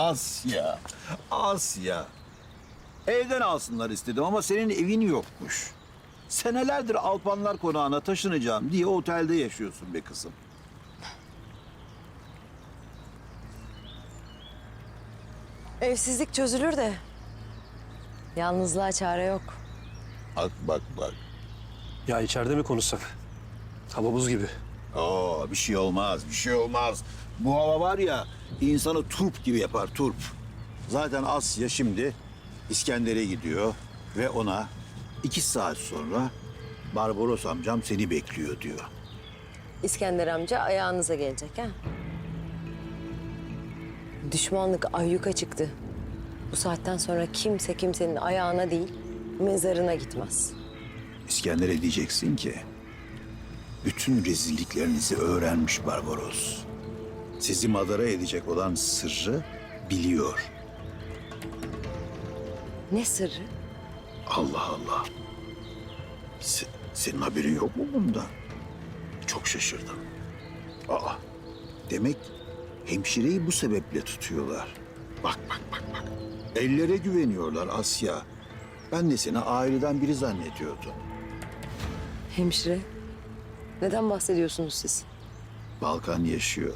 Asya, Asya. Evden alsınlar istedim ama senin evin yokmuş. Senelerdir Alpanlar konağına taşınacağım diye otelde yaşıyorsun be kızım. Evsizlik çözülür de. Yalnızlığa çare yok. Bak bak bak. Ya içeride mi konuşsak? Hava buz gibi. Oo, bir şey olmaz, bir şey olmaz. Bu hava var ya, insanı turp gibi yapar, turp. Zaten Asya şimdi İskender'e gidiyor ve ona iki saat sonra Barbaros amcam seni bekliyor diyor. İskender amca ayağınıza gelecek ha. Düşmanlık ayyuka çıktı. Bu saatten sonra kimse kimsenin ayağına değil, mezarına gitmez. İskender'e diyeceksin ki, bütün rezilliklerinizi öğrenmiş Barbaros. Sizi madara edecek olan sırrı biliyor. Ne sırrı? Allah Allah. Se- senin haberin yok mu bunda? Çok şaşırdım. Aa, demek hemşireyi bu sebeple tutuyorlar. Bak bak bak bak. Ellere güveniyorlar Asya. Ben de seni aileden biri zannediyordum. Hemşire. Neden bahsediyorsunuz siz? Balkan yaşıyor.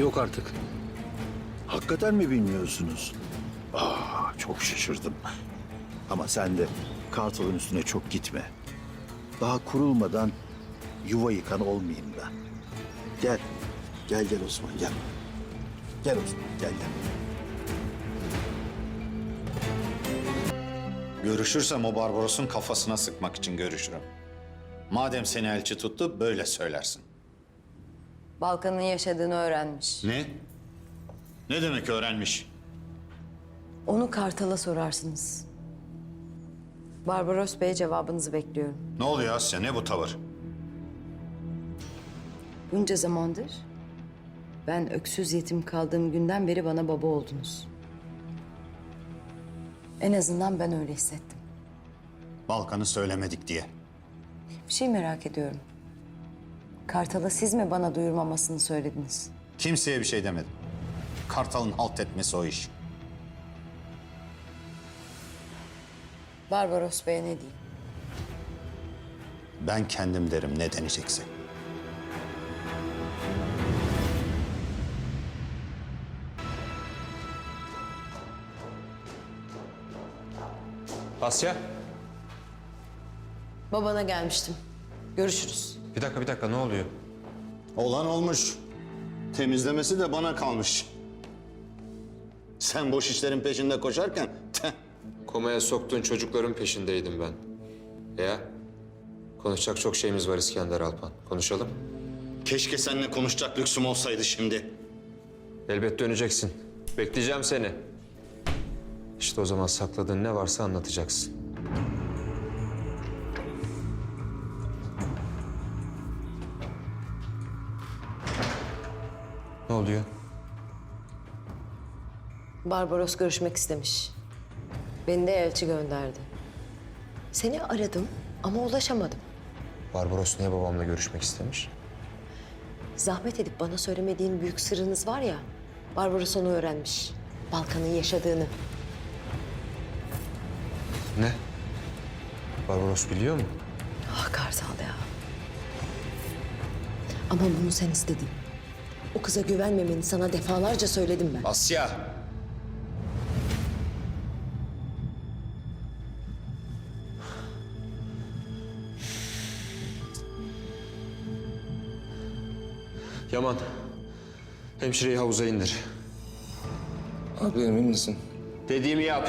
Yok artık. Hakikaten mi bilmiyorsunuz? Aa, çok şaşırdım. Ama sen de Kartal'ın üstüne çok gitme. Daha kurulmadan yuva yıkan olmayayım ben. Gel. Gel gel Osman gel. Gel Osman gel gel. Görüşürsem o Barbaros'un kafasına sıkmak için görüşürüm. Madem seni elçi tuttu böyle söylersin. Balkan'ın yaşadığını öğrenmiş. Ne? Ne demek öğrenmiş? Onu Kartal'a sorarsınız. Barbaros Bey cevabınızı bekliyorum. Ne oluyor Asya ne bu tavır? Bunca zamandır ben öksüz yetim kaldığım günden beri bana baba oldunuz. En azından ben öyle hissettim. Balkan'ı söylemedik diye. Bir şey merak ediyorum. Kartal'a siz mi bana duyurmamasını söylediniz? Kimseye bir şey demedim. Kartal'ın halt etmesi o iş. Barbaros Bey'e ne diyeyim? Ben kendim derim ne denecekse. Asya. Babana gelmiştim. Görüşürüz. Bir dakika bir dakika ne oluyor? Olan olmuş. Temizlemesi de bana kalmış. Sen boş işlerin peşinde koşarken teh, Komaya soktuğun çocukların peşindeydim ben. Ya? Konuşacak çok şeyimiz var İskender Alpan. Konuşalım. keşke seninle konuşacak lüksüm olsaydı şimdi. Elbet döneceksin. Bekleyeceğim seni. İşte o zaman sakladığın ne varsa anlatacaksın. Ne oluyor? Barbaros görüşmek istemiş. Beni de elçi gönderdi. Seni aradım ama ulaşamadım. Barbaros niye babamla görüşmek istemiş? Zahmet edip bana söylemediğin büyük sırrınız var ya. Barbaros onu öğrenmiş. Balkan'ın yaşadığını. Ne? Barbaros biliyor mu? Ah Kartal ya. Ama bunu sen istedin. O kıza güvenmemeni sana defalarca söyledim ben. Asya! Yaman, hemşireyi havuza indir. Abi emin misin? Dediğimi yap.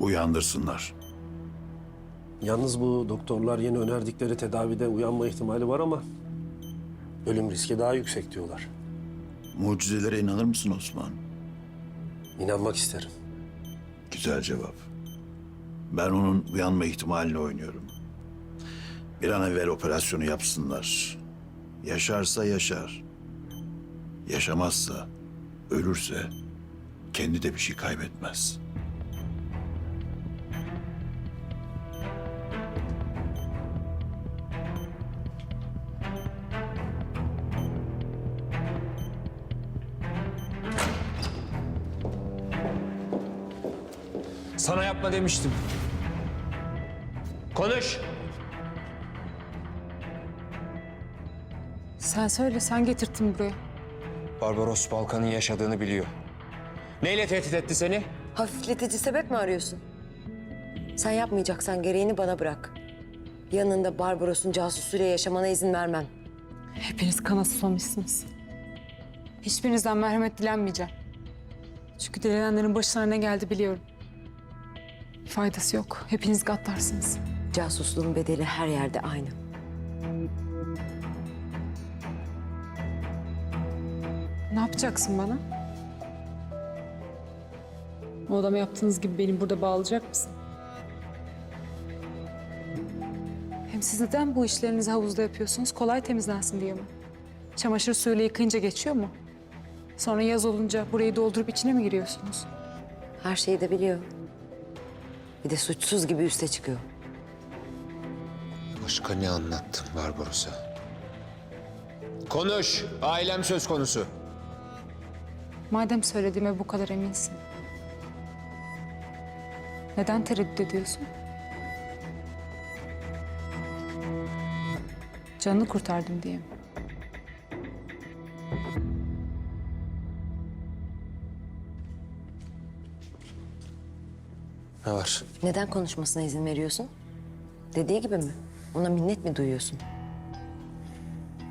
Uyandırsınlar. Yalnız bu doktorlar yeni önerdikleri tedavide uyanma ihtimali var ama ölüm riski daha yüksek diyorlar. Mucizelere inanır mısın Osman? İnanmak isterim. Güzel cevap. Ben onun uyanma ihtimalini oynuyorum. Bir an evvel operasyonu yapsınlar. Yaşarsa yaşar. Yaşamazsa, ölürse kendi de bir şey kaybetmez. Sana yapma demiştim. Konuş. Sen söyle, sen getirttin buraya. Barbaros Balkan'ın yaşadığını biliyor. Neyle tehdit etti seni? Hafifletici sebep mi arıyorsun? Sen yapmayacaksan gereğini bana bırak. Yanında Barbaros'un casusuyla yaşamana izin vermem. Hepiniz kana susamışsınız. Hiçbirinizden merhamet dilenmeyeceğim. Çünkü dilenenlerin başına ne geldi biliyorum. Faydası yok. Hepiniz gaddarsınız. Casusluğun bedeli her yerde aynı. Ne yapacaksın bana? O adama yaptığınız gibi beni burada bağlayacak mısın? Hem siz neden bu işlerinizi havuzda yapıyorsunuz? Kolay temizlensin diye mi? Çamaşır suyuyla yıkayınca geçiyor mu? Sonra yaz olunca burayı doldurup içine mi giriyorsunuz? Her şeyi de biliyor. Bir de suçsuz gibi üste çıkıyor. Başka ne anlattın Barbaros'a? Konuş. Ailem söz konusu. Madem söylediğime bu kadar eminsin. Neden tereddüt ediyorsun? Canını kurtardım diye mi? Ne var? Neden konuşmasına izin veriyorsun? Dediği gibi mi? Ona minnet mi duyuyorsun?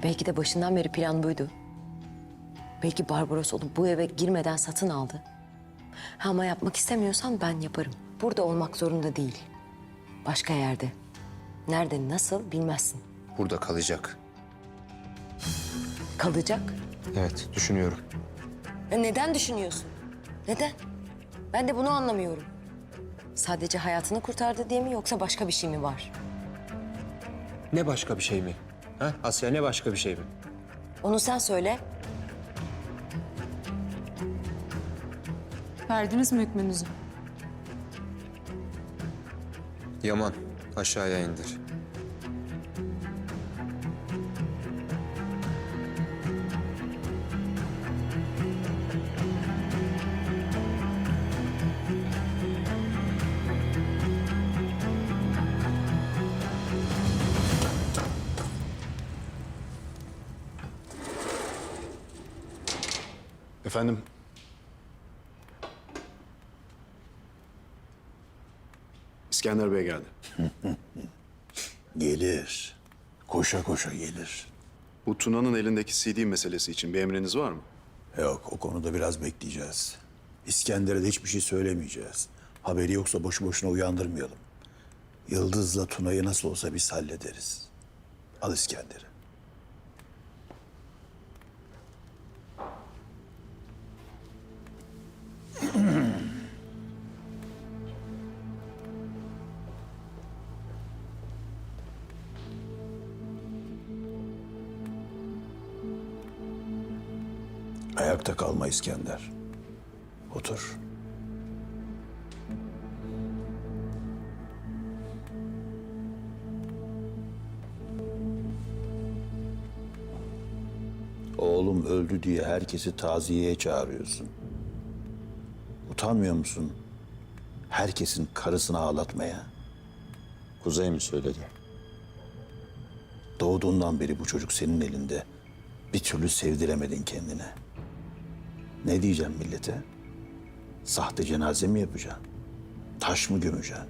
Belki de başından beri plan buydu. Belki Barbaros onu bu eve girmeden satın aldı. Ha, Ama yapmak istemiyorsan ben yaparım. Burada olmak zorunda değil. Başka yerde. Nerede, nasıl bilmezsin. Burada kalacak. Kalacak. Evet, düşünüyorum. Ya neden düşünüyorsun? Neden? Ben de bunu anlamıyorum. Sadece hayatını kurtardı diye mi yoksa başka bir şey mi var? Ne başka bir şey mi? Ha? Asya ne başka bir şey mi? Onu sen söyle. Verdiniz mi hükmünüzü? Yaman, aşağıya indir. Efendim? İskender Bey geldi. Gelir. Koşa koşa gelir. Bu Tuna'nın elindeki CD meselesi için bir emriniz var mı? Yok o konuda biraz bekleyeceğiz. İskender'e de hiçbir şey söylemeyeceğiz. Haberi yoksa boşu boşuna uyandırmayalım. Yıldız'la Tuna'yı nasıl olsa biz hallederiz. Al İskender'i. Ayakta kalma İskender. Otur. Oğlum öldü diye herkesi taziyeye çağırıyorsun. Utanmıyor musun? Herkesin karısını ağlatmaya. Kuzey mi söyledi? Doğduğundan beri bu çocuk senin elinde. Bir türlü sevdiremedin kendine. Ne diyeceğim millete? Sahte cenaze mi yapacaksın? Taş mı gömeceksin?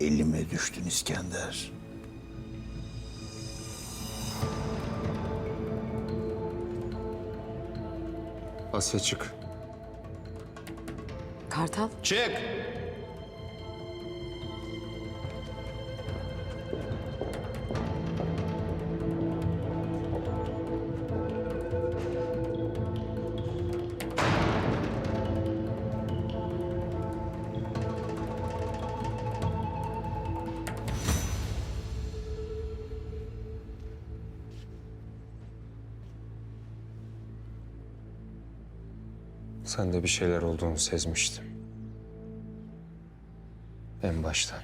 Elime düştün İskender. Asya çık. Kartal, Çık! Sende bir şeyler olduğunu sezmiştim. En baştan.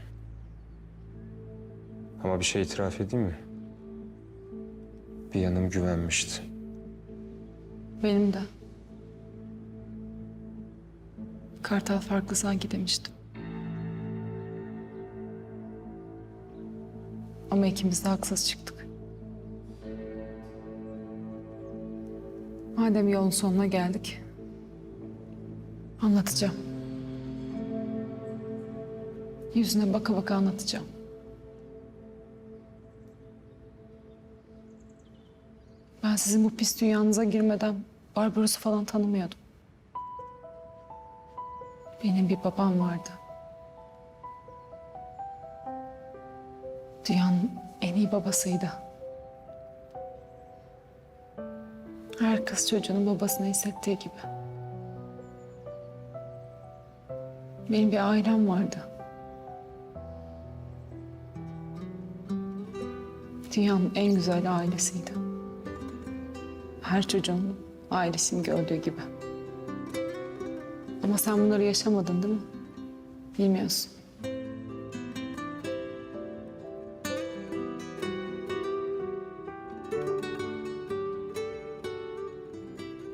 Ama bir şey itiraf edeyim mi? Bir yanım güvenmişti. Benim de. Kartal farklı sanki demiştim. Ama ikimiz de haksız çıktık. Madem yolun sonuna geldik. Anlatacağım. Yüzüne baka baka anlatacağım. Ben sizin bu pis dünyanıza girmeden Barbaros'u falan tanımıyordum. Benim bir babam vardı. Dünyanın en iyi babasıydı. Her kız çocuğunun babasına hissettiği gibi. Benim bir ailem vardı. Dünyanın en güzel ailesiydi. Her çocuğun ailesini gördüğü gibi. Ama sen bunları yaşamadın değil mi? Bilmiyorsun.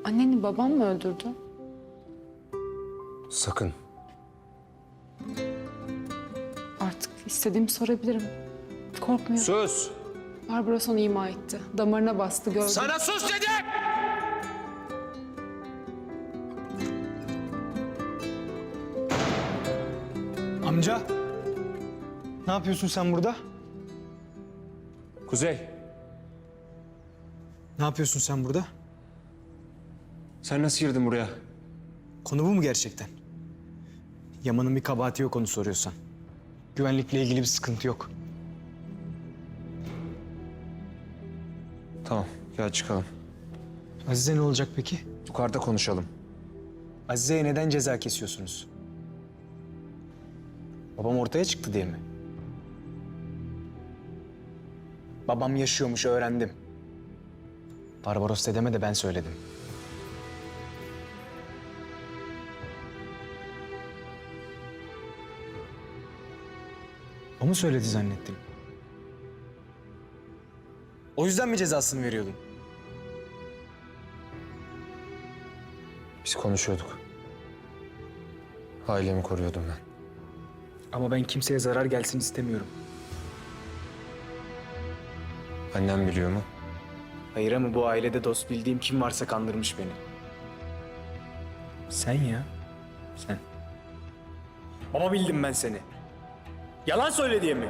Anneni babam mı öldürdü? Sakın. İstediğimi sorabilirim. Korkmuyorum. Sus! Barbaros onu ima etti. Damarına bastı gördüm. Sana sus dedim! Amca. Ne yapıyorsun sen burada? Kuzey, Ne yapıyorsun sen burada? Sen nasıl girdin buraya? Konu bu mu gerçekten? Yaman'ın bir kabahati yok onu soruyorsan. Güvenlikle ilgili bir sıkıntı yok. Tamam, gel çıkalım. Azize ne olacak peki? Yukarıda konuşalım. Azize'ye neden ceza kesiyorsunuz? Babam ortaya çıktı diye mi? Babam yaşıyormuş öğrendim. Barbaros dedeme de ben söyledim. O mu söyledi zannettim? O yüzden mi cezasını veriyordun? Biz konuşuyorduk. Ailemi koruyordum ben. Ama ben kimseye zarar gelsin istemiyorum. Annem biliyor mu? Hayır ama bu ailede dost bildiğim kim varsa kandırmış beni. Sen ya. Sen. Baba bildim ben seni. Yalan söyle mi?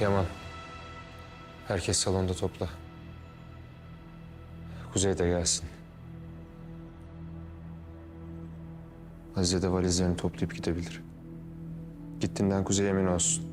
Yaman. Herkes salonda topla. Kuzey de gelsin. Azize de valizlerini toplayıp gidebilir. Gittiğinden Kuzey emin olsun.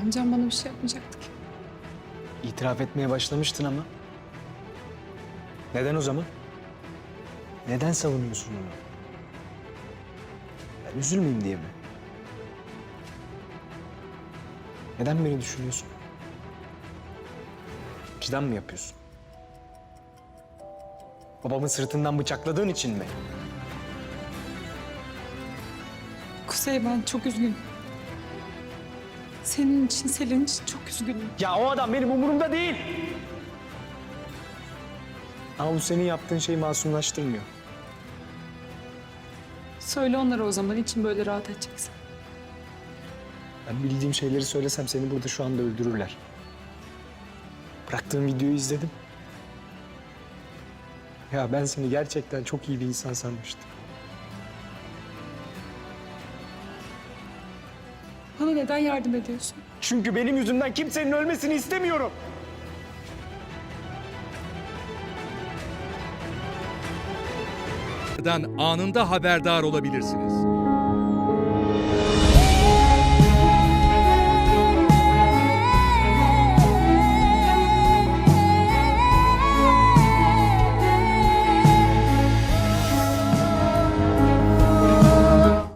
Amcam bana bir şey yapmayacaktı ki. İtiraf etmeye başlamıştın ama. Neden o zaman? Neden savunuyorsun onu? Ben üzülmeyeyim diye mi? Neden beni düşünüyorsun? Vicdan mı yapıyorsun? Babamın sırtından bıçakladığın için mi? Kuzey ben çok üzgünüm. Senin için, Selin için çok üzgünüm. Ya o adam benim umurumda değil. Ama bu senin yaptığın şeyi masumlaştırmıyor. Söyle onlara o zaman için böyle rahat edeceksin. Ben bildiğim şeyleri söylesem seni burada şu anda öldürürler. Bıraktığın videoyu izledim. Ya ben seni gerçekten çok iyi bir insan sanmıştım. Bana neden yardım ediyorsun? Çünkü benim yüzümden kimsenin ölmesini istemiyorum. anında haberdar olabilirsiniz.